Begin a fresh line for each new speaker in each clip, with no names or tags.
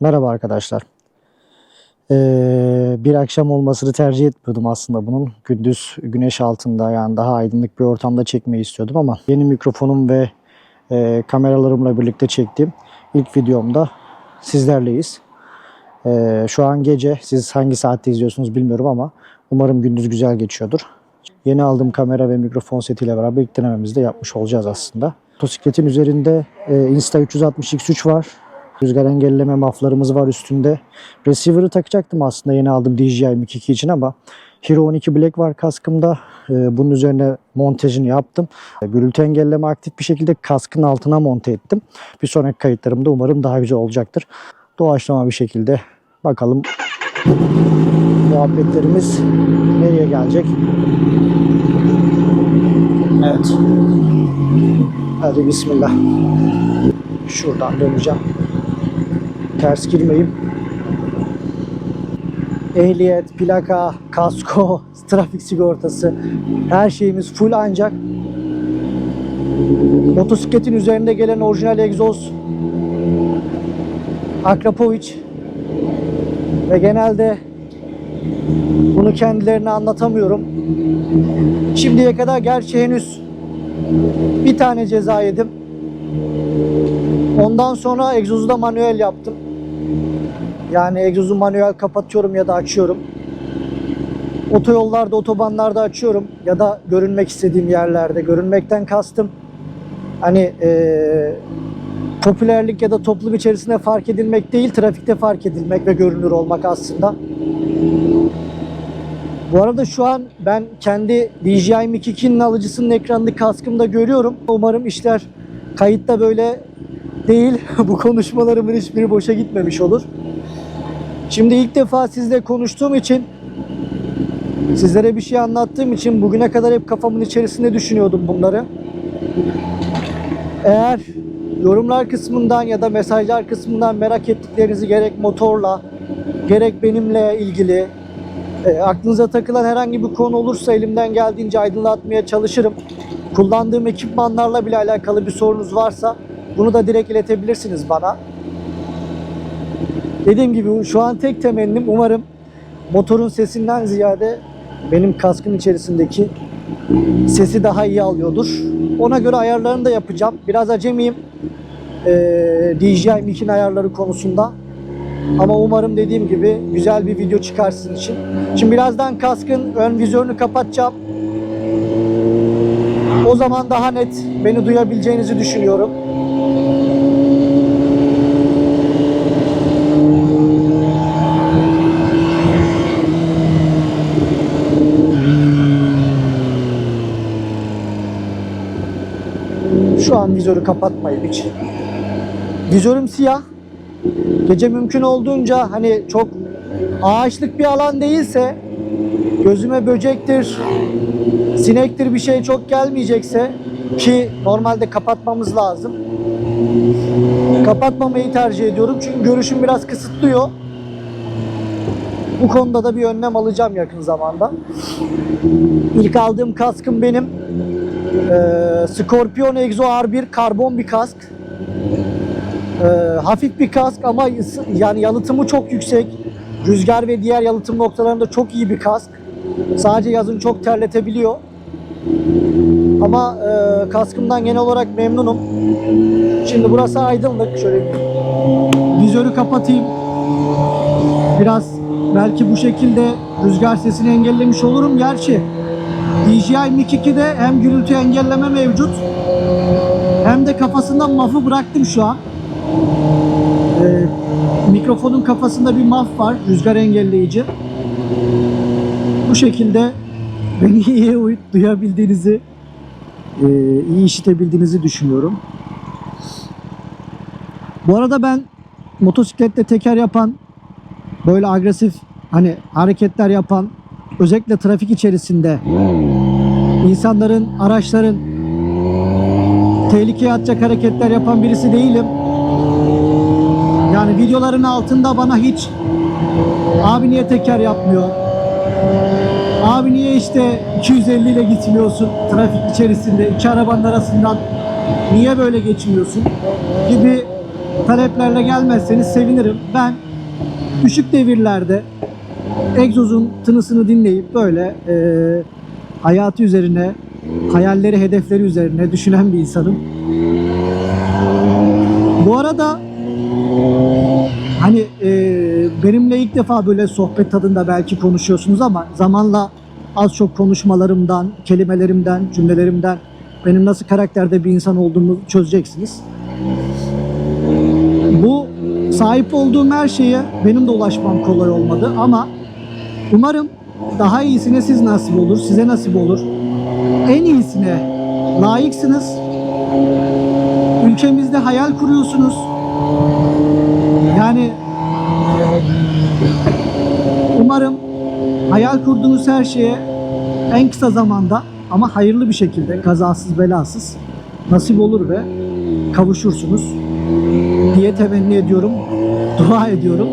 Merhaba arkadaşlar. Ee, bir akşam olmasını tercih etmiyordum aslında bunun. Gündüz güneş altında yani daha aydınlık bir ortamda çekmeyi istiyordum ama yeni mikrofonum ve e, kameralarımla birlikte çektiğim ilk videomda sizlerleyiz. Ee, şu an gece. Siz hangi saatte izliyorsunuz bilmiyorum ama umarım gündüz güzel geçiyordur. Yeni aldığım kamera ve mikrofon setiyle beraber ilk denememizi de yapmış olacağız aslında. Motosikletin üzerinde e, Insta360X3 var. Rüzgar engelleme maflarımız var üstünde. Receiver'ı takacaktım aslında yeni aldım DJI M2 için ama Hero 12 Black var kaskımda. Ee, bunun üzerine montajını yaptım. Ee, Gürültü engelleme aktif bir şekilde kaskın altına monte ettim. Bir sonraki kayıtlarımda umarım daha güzel olacaktır. Doğaçlama bir şekilde bakalım muhabbetlerimiz nereye gelecek. Evet. Hadi bismillah. Şuradan döneceğim. Ters girmeyeyim. Ehliyet, plaka, kasko, trafik sigortası her şeyimiz full ancak motosikletin üzerinde gelen orijinal egzoz Akrapovic ve genelde bunu kendilerine anlatamıyorum. Şimdiye kadar gerçi henüz bir tane ceza yedim. Ondan sonra egzozu da manuel yaptım. Yani egzozu manuel kapatıyorum ya da açıyorum. Otoyollarda, otobanlarda açıyorum ya da görünmek istediğim yerlerde. Görünmekten kastım hani eee, popülerlik ya da toplum içerisinde fark edilmek değil, trafikte fark edilmek ve görünür olmak aslında. Bu arada şu an ben kendi DJI Mic 2'nin alıcısının ekranını kaskımda görüyorum. Umarım işler kayıtta böyle değil. Bu konuşmalarımın hiçbiri boşa gitmemiş olur. Şimdi ilk defa sizle konuştuğum için sizlere bir şey anlattığım için bugüne kadar hep kafamın içerisinde düşünüyordum bunları. Eğer yorumlar kısmından ya da mesajlar kısmından merak ettiklerinizi gerek motorla gerek benimle ilgili e, aklınıza takılan herhangi bir konu olursa elimden geldiğince aydınlatmaya çalışırım. Kullandığım ekipmanlarla bile alakalı bir sorunuz varsa bunu da direkt iletebilirsiniz bana. Dediğim gibi şu an tek temennim umarım motorun sesinden ziyade benim kaskın içerisindeki sesi daha iyi alıyordur. Ona göre ayarlarını da yapacağım. Biraz acemiyim ee, DJI Mic'in ayarları konusunda. Ama umarım dediğim gibi güzel bir video çıkar sizin için. Şimdi birazdan kaskın ön vizörünü kapatacağım. O zaman daha net beni duyabileceğinizi düşünüyorum. Şu an vizörü kapatmayayım hiç. Vizörüm siyah. Gece mümkün olduğunca hani çok ağaçlık bir alan değilse gözüme böcektir, sinektir bir şey çok gelmeyecekse ki normalde kapatmamız lazım. Kapatmamayı tercih ediyorum çünkü görüşüm biraz kısıtlıyor. Bu konuda da bir önlem alacağım yakın zamanda. İlk aldığım kaskım benim ee, Scorpion Exo R1 karbon bir kask. Ee, hafif bir kask ama yani yalıtımı çok yüksek. Rüzgar ve diğer yalıtım noktalarında çok iyi bir kask. Sadece yazın çok terletebiliyor. Ama e, kaskımdan genel olarak memnunum. Şimdi burası aydınlık. Şöyle vizörü kapatayım. Biraz belki bu şekilde rüzgar sesini engellemiş olurum. Gerçi DJI Mic 2'de hem gürültü engelleme mevcut hem de kafasından mafı bıraktım şu an. Ee, mikrofonun kafasında bir maf var, rüzgar engelleyici. Bu şekilde beni iyi uy- duyabildiğinizi, e, iyi işitebildiğinizi düşünüyorum. Bu arada ben motosikletle teker yapan, böyle agresif hani hareketler yapan, özellikle trafik içerisinde insanların, araçların tehlikeye atacak hareketler yapan birisi değilim. Yani videoların altında bana hiç abi niye teker yapmıyor? Abi niye işte 250 ile gitmiyorsun trafik içerisinde iki arabanın arasından niye böyle geçmiyorsun gibi taleplerle gelmezseniz sevinirim. Ben düşük devirlerde egzozun tınısını dinleyip böyle e, hayatı üzerine, hayalleri, hedefleri üzerine düşünen bir insanım. Bu arada hani e, benimle ilk defa böyle sohbet tadında belki konuşuyorsunuz ama zamanla az çok konuşmalarımdan, kelimelerimden, cümlelerimden benim nasıl karakterde bir insan olduğumu çözeceksiniz. Bu sahip olduğum her şeye benim de ulaşmam kolay olmadı ama umarım daha iyisine siz nasip olur, size nasip olur. En iyisine layıksınız. Ülkemizde hayal kuruyorsunuz. Yani umarım hayal kurduğunuz her şeye en kısa zamanda ama hayırlı bir şekilde kazasız belasız nasip olur ve kavuşursunuz diye temenni ediyorum. Dua ediyorum.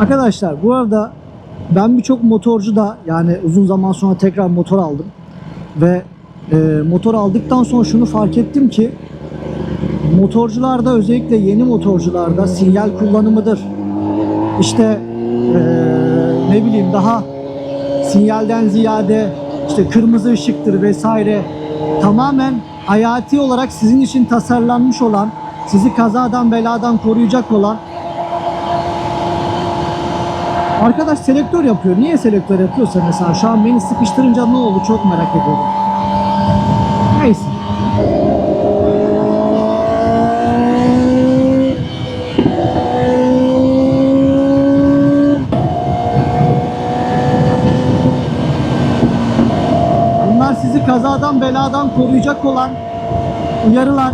Arkadaşlar bu arada ben birçok motorcu da yani uzun zaman sonra tekrar motor aldım ve e, motor aldıktan sonra şunu fark ettim ki motorcularda özellikle yeni motorcularda sinyal kullanımıdır. İşte e, ne bileyim daha sinyalden ziyade işte kırmızı ışıktır vesaire tamamen hayati olarak sizin için tasarlanmış olan sizi kazadan beladan koruyacak olan Arkadaş selektör yapıyor. Niye selektör yapıyorsa mesela şu an beni sıkıştırınca ne oldu çok merak ediyorum. Neyse. Bunlar sizi kazadan beladan koruyacak olan uyarılar.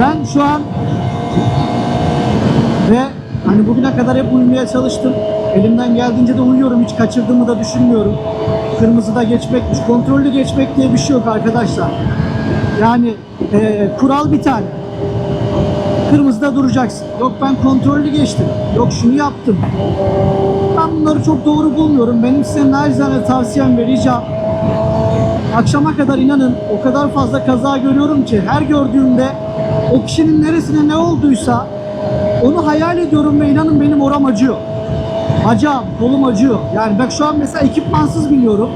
Ben şu an ve hani bugüne kadar hep uyumaya çalıştım. Elimden geldiğince de uyuyorum. Hiç kaçırdığımı da düşünmüyorum. Kırmızıda geçmekmiş. Kontrollü geçmek diye bir şey yok arkadaşlar. Yani e, kural bir tane. Kırmızıda duracaksın. Yok ben kontrollü geçtim. Yok şunu yaptım. Ben bunları çok doğru bulmuyorum. Benim size naçizane tavsiyem ve ricam akşama kadar inanın o kadar fazla kaza görüyorum ki her gördüğümde o kişinin neresine ne olduysa onu hayal ediyorum ve inanın benim oram acıyor. Bacağım, kolum acıyor. Yani bak şu an mesela ekipmansız biniyorum.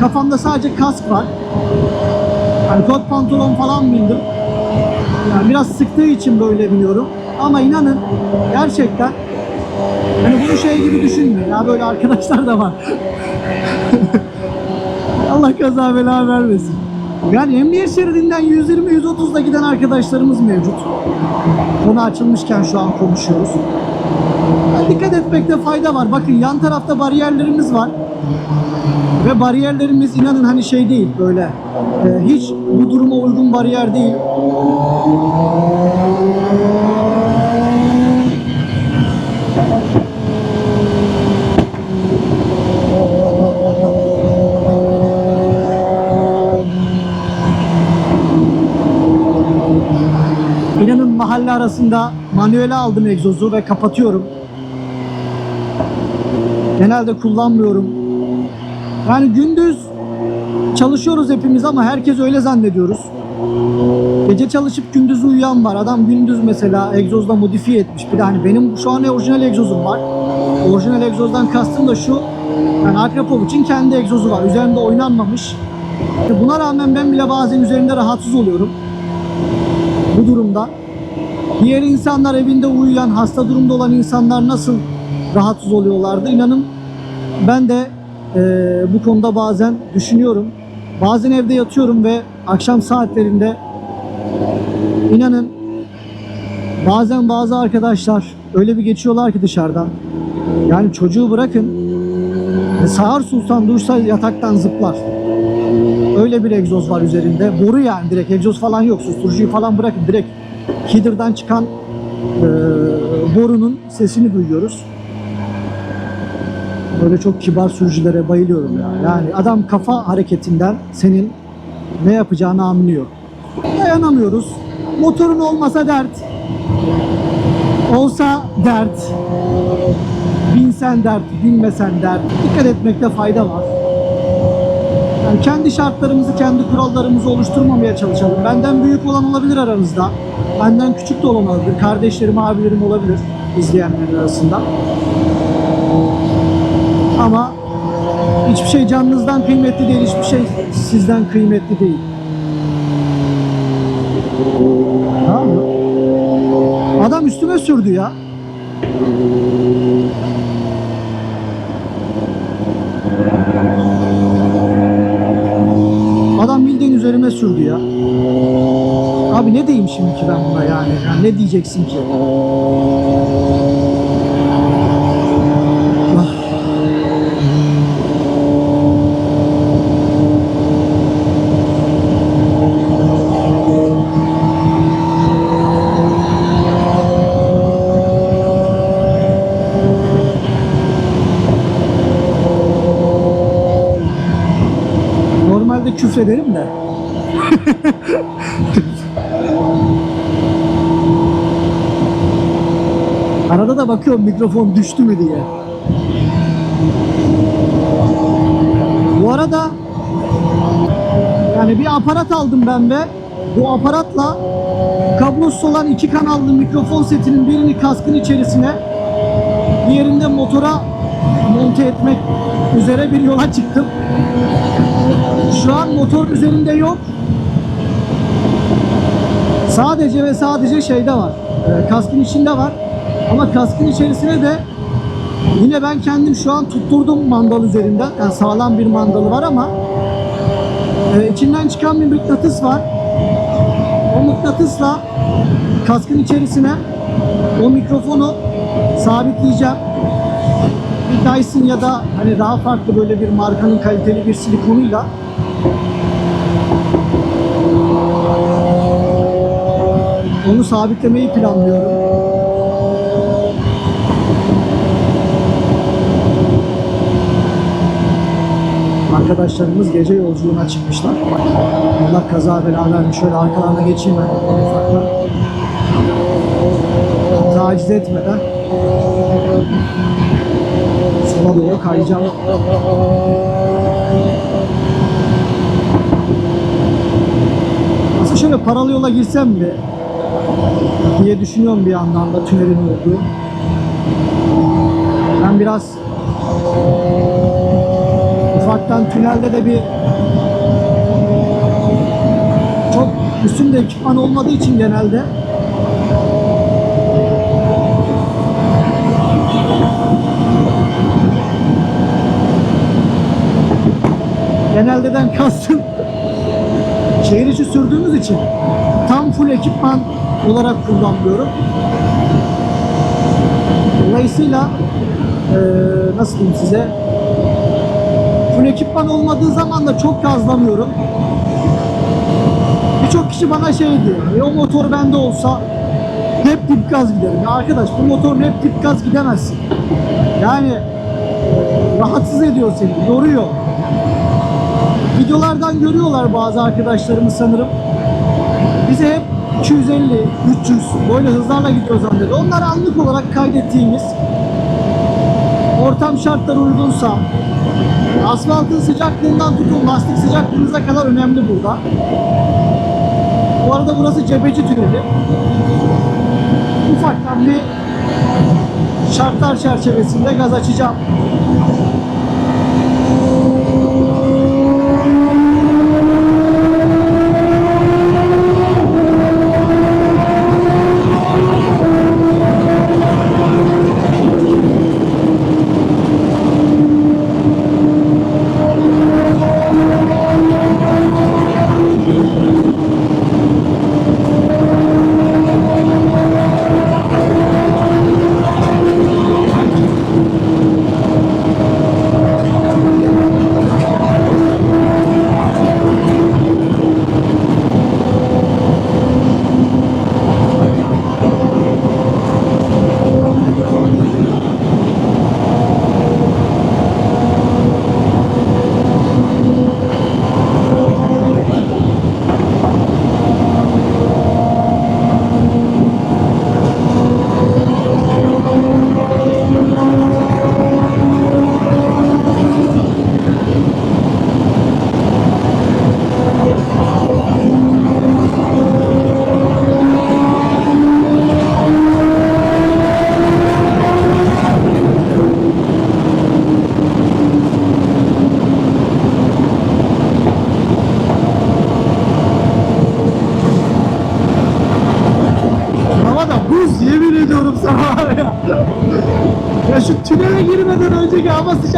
Kafamda sadece kask var. Yani kot pantolon falan bindim. Yani biraz sıktığı için böyle biniyorum. Ama inanın gerçekten hani bunu şey gibi düşünmeyin. Ya böyle arkadaşlar da var. Allah kaza bela vermesin. Yani emniyet şeridinden 120-130'da giden arkadaşlarımız mevcut. Konu açılmışken şu an konuşuyoruz. Yani dikkat etmekte fayda var. Bakın yan tarafta bariyerlerimiz var. Ve bariyerlerimiz inanın hani şey değil böyle. e, hiç bu duruma uygun bariyer değil. İnanın mahalle arasında manuele aldım egzozu ve kapatıyorum. Genelde kullanmıyorum. Yani gündüz çalışıyoruz hepimiz ama herkes öyle zannediyoruz. Gece çalışıp gündüz uyuyan var. Adam gündüz mesela egzozla modifiye etmiş. Bir de hani benim şu an orijinal egzozum var. Orijinal egzozdan kastım da şu. Yani Akrapovic'in kendi egzozu var. Üzerinde oynanmamış. Buna rağmen ben bile bazen üzerinde rahatsız oluyorum bu durumda. Diğer insanlar evinde uyuyan, hasta durumda olan insanlar nasıl rahatsız oluyorlardı? İnanın ben de e, bu konuda bazen düşünüyorum. Bazen evde yatıyorum ve akşam saatlerinde inanın bazen bazı arkadaşlar öyle bir geçiyorlar ki dışarıdan. Yani çocuğu bırakın e, Sağır Sultan dursa yataktan zıplar. Öyle bir egzoz var üzerinde. Boru yani direkt egzoz falan yok. Susturucuyu falan bırakın direkt header'dan çıkan e, borunun sesini duyuyoruz. Böyle çok kibar sürücülere bayılıyorum ya. Yani adam kafa hareketinden senin ne yapacağını anlıyor. Dayanamıyoruz. motorun olmasa dert. Olsa dert. Binsen dert, binmesen dert. Dikkat etmekte fayda var. Yani kendi şartlarımızı, kendi kurallarımızı oluşturmamaya çalışalım. Benden büyük olan olabilir aranızda. Benden küçük de olan. Kardeşlerim, abilerim olabilir izleyenlerin arasında. Ama hiçbir şey canınızdan kıymetli değil, hiçbir şey sizden kıymetli değil. Tamam mı? Adam üstüme sürdü ya. Adam bildiğin üzerime sürdü ya. Abi ne diyeyim şimdi ki ben buna yani? yani ne diyeceksin ki? Ah. Küfrederim de. Arada da bakıyorum mikrofon düştü mü diye. Bu arada yani bir aparat aldım ben ve bu aparatla kablosuz olan iki kanallı mikrofon setinin birini kaskın içerisine diğerinde motora monte etmek üzere bir yola çıktım. Şu an motor üzerinde yok. Sadece ve sadece şeyde var. e, kaskın içinde var. Ama kaskın içerisine de yine ben kendim şu an tutturdum mandal üzerinden. Yani sağlam bir mandalı var ama e, içinden çıkan bir mıknatıs var. O mıknatısla kaskın içerisine o mikrofonu sabitleyeceğim. Bir Dyson ya da hani daha farklı böyle bir markanın kaliteli bir silikonuyla onu sabitlemeyi planlıyorum. Arkadaşlarımız gece yolculuğuna çıkmışlar. Allah kaza bela vermiş. Şöyle arkalarına geçeyim ben ufaktan. Taciz etmeden sola doğru kayacağım. Aslında şöyle paralı yola girsem mi diye düşünüyorum bir yandan da tünelin olduğu. Ben biraz ufaktan tünelde de bir çok üstümde ekipman olmadığı için genelde geneldeden kastım şehir içi sürdüğümüz için tam full ekipman olarak kullanmıyorum. Dolayısıyla eee, nasıl diyeyim size full ekipman olmadığı zaman da çok gazlamıyorum. Birçok kişi bana şey diyor, e o motor bende olsa hep dip gaz giderim. Ya arkadaş bu motorun hep dip gaz gidemezsin. Yani rahatsız ediyor seni, yoruyor. Videolardan görüyorlar bazı arkadaşlarımız sanırım. Bize hep 250, 300 böyle hızlarla gidiyor zannediyor. Onlar anlık olarak kaydettiğimiz ortam şartları uygunsa asfaltın sıcaklığından tutun lastik sıcaklığınıza kadar önemli burada. Bu arada burası Cebeci Tüneli. Ufaktan bir şartlar çerçevesinde gaz açacağım. ありがとう。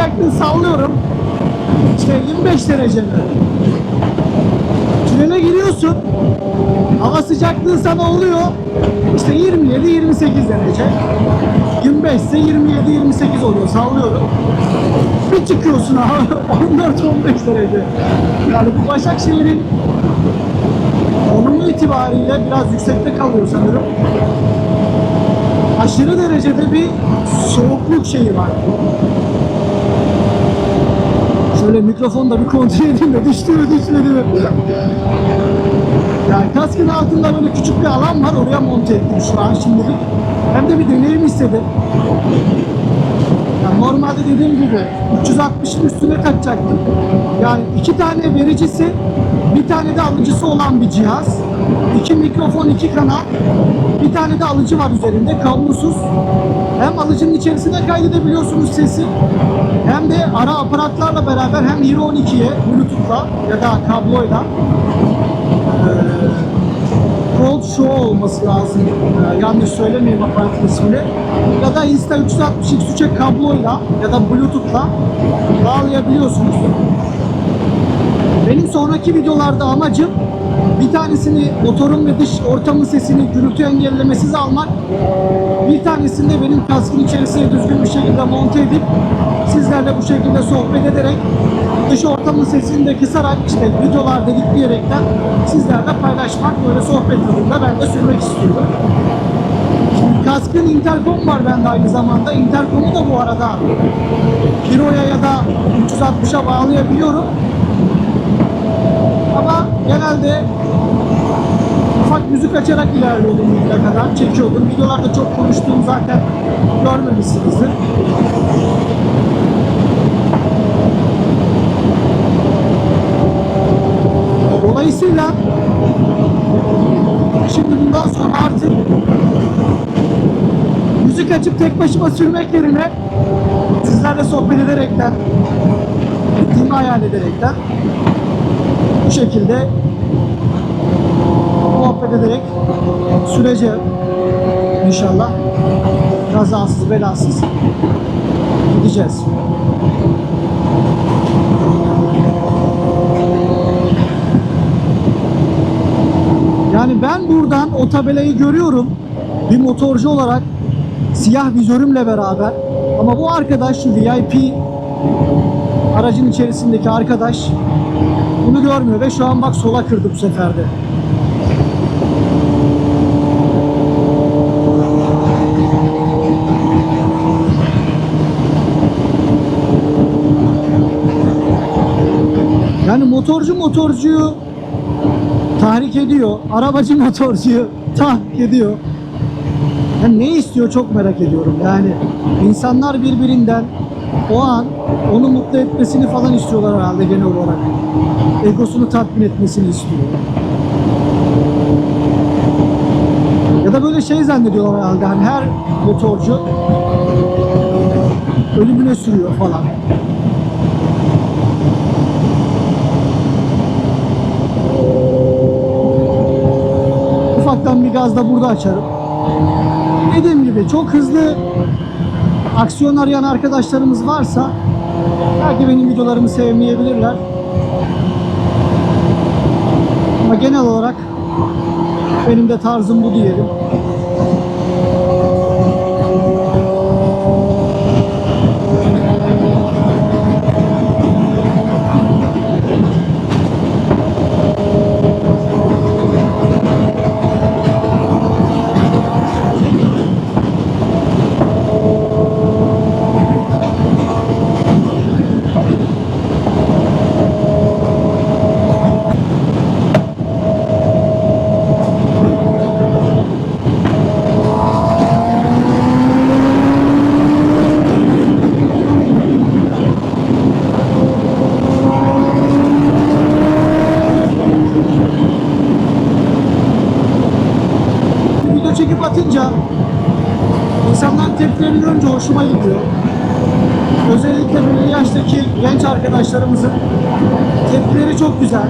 Sıcaklığı sallıyorum. İşte 25 derece mi? Tünele giriyorsun. Hava sıcaklığı sana oluyor. İşte 27-28 derece. 25 ise 27-28 oluyor sallıyorum. Bir çıkıyorsun abi 14-15 derece. Yani bu Başakşehir'in konumu itibariyle biraz yüksekte kalıyor sanırım. Aşırı derecede bir soğukluk şeyi var. Şöyle mikrofonu da bir kontrol edeyim de düştü mü düşmedi mi? Yani kaskın altında böyle küçük bir alan var oraya monte ettim şu an şimdilik. Hem de bir deneyim istedim. Yani normalde dediğim gibi 360'ın üstüne takacaktım. Yani iki tane vericisi, bir tane de alıcısı olan bir cihaz. İki mikrofon, iki kanal. Bir tane de alıcı var üzerinde, kablosuz. Hem alıcının içerisine kaydedebiliyorsunuz sesi, hem de aparatlarla beraber hem Hero 12'ye Bluetooth'la ya da kabloyla Cold Show olması lazım. Ee, yanlış söylemeyeyim aparatın ismini. Ya da Insta 360 X3'e kabloyla ya da Bluetooth'la bağlayabiliyorsunuz. Benim sonraki videolarda amacım bir tanesini motorun ve dış ortamın sesini gürültü engellemesiz almak. Bir tanesini de benim kaskın içerisine düzgün bir şekilde monte edip sizlerle bu şekilde sohbet ederek dış ortamın sesini de kısarak işte videolarda editleyerekten sizlerle paylaşmak böyle sohbet tadında ben de sürmek istiyorum. Şimdi kaskın interkom var bende aynı zamanda. Interkomu da bu arada Hero'ya ya da 360'a bağlayabiliyorum. Ama genelde ufak müzik açarak ilerliyordum bugüne kadar. Çekiyordum. Videolarda çok konuştuğum zaten görmemişsinizdir. Dolayısıyla şimdi bundan sonra artık müzik açıp tek başıma sürmek yerine sizlerle sohbet ederekten ettiğimi hayal ederekten bu şekilde muhabbet ederek süreceğim. İnşallah kazasız belasız gideceğiz. Yani ben buradan o tabelayı görüyorum. Bir motorcu olarak siyah vizörümle beraber. Ama bu arkadaş şu VIP aracın içerisindeki arkadaş bunu görmüyor ve şu an bak sola kırdı bu sefer motorcu motorcuyu tahrik ediyor. Arabacı motorcuyu tahrik ediyor. Yani ne istiyor çok merak ediyorum. Yani insanlar birbirinden o an onu mutlu etmesini falan istiyorlar herhalde genel olarak. Egosunu tatmin etmesini istiyor. Ya da böyle şey zannediyorlar herhalde hani her motorcu ölümüne sürüyor falan. Ufaktan bir gaz da burada açarım. Dediğim gibi çok hızlı aksiyon arayan arkadaşlarımız varsa belki benim videolarımı sevmeyebilirler. Ama genel olarak benim de tarzım bu diyelim. Video çekip atınca insanların tepkilerini görünce hoşuma gidiyor. Özellikle belli yaştaki genç arkadaşlarımızın tepkileri çok güzel.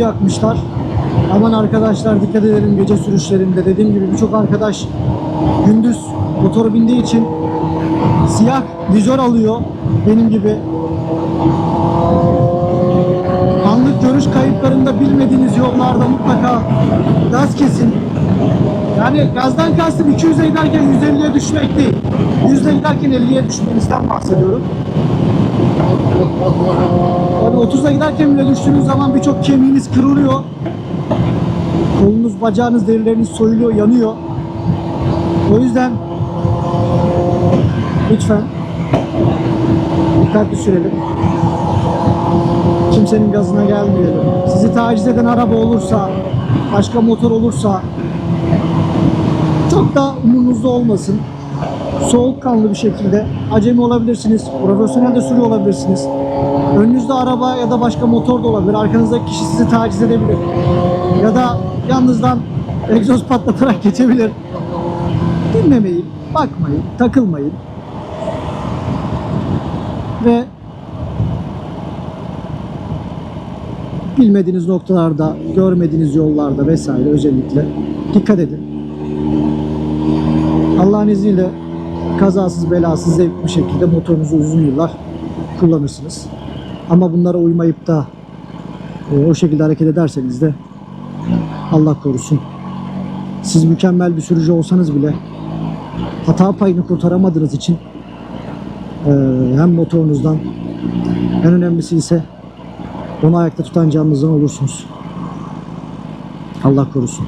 Yakmışlar. Aman arkadaşlar dikkat edelim gece sürüşlerinde. Dediğim gibi birçok arkadaş gündüz motoru bindiği için siyah vizör alıyor. Benim gibi. Anlık görüş kayıplarında bilmediğiniz yollarda mutlaka gaz kesin. Yani gazdan kastım 200'e giderken 150'ye düşmek değil. 100'e giderken 50'ye düşmenizden bahsediyorum. Yani 30'a giderken bile düştüğünüz zaman birçok kemiğiniz kırılıyor. Kolunuz, bacağınız, derileriniz soyuluyor, yanıyor. O yüzden lütfen dikkatli sürelim. Kimsenin gazına gelmeyelim. Sizi taciz eden araba olursa, başka motor olursa çok da umurunuzda olmasın. Soğukkanlı bir şekilde acemi olabilirsiniz, profesyonel de sürüyor olabilirsiniz. Önünüzde araba ya da başka motor da olabilir. Arkanızdaki kişi sizi taciz edebilir. Ya da yanınızdan egzoz patlatarak geçebilir. Dinlemeyin, bakmayın, takılmayın. Ve bilmediğiniz noktalarda, görmediğiniz yollarda vesaire özellikle dikkat edin. Allah'ın izniyle kazasız belasız zevkli bir şekilde motorunuzu uzun yıllar kullanırsınız. Ama bunlara uymayıp da e, o şekilde hareket ederseniz de Allah korusun. Siz mükemmel bir sürücü olsanız bile hata payını kurtaramadığınız için e, hem motorunuzdan en önemlisi ise onu ayakta tutan canınızdan olursunuz. Allah korusun.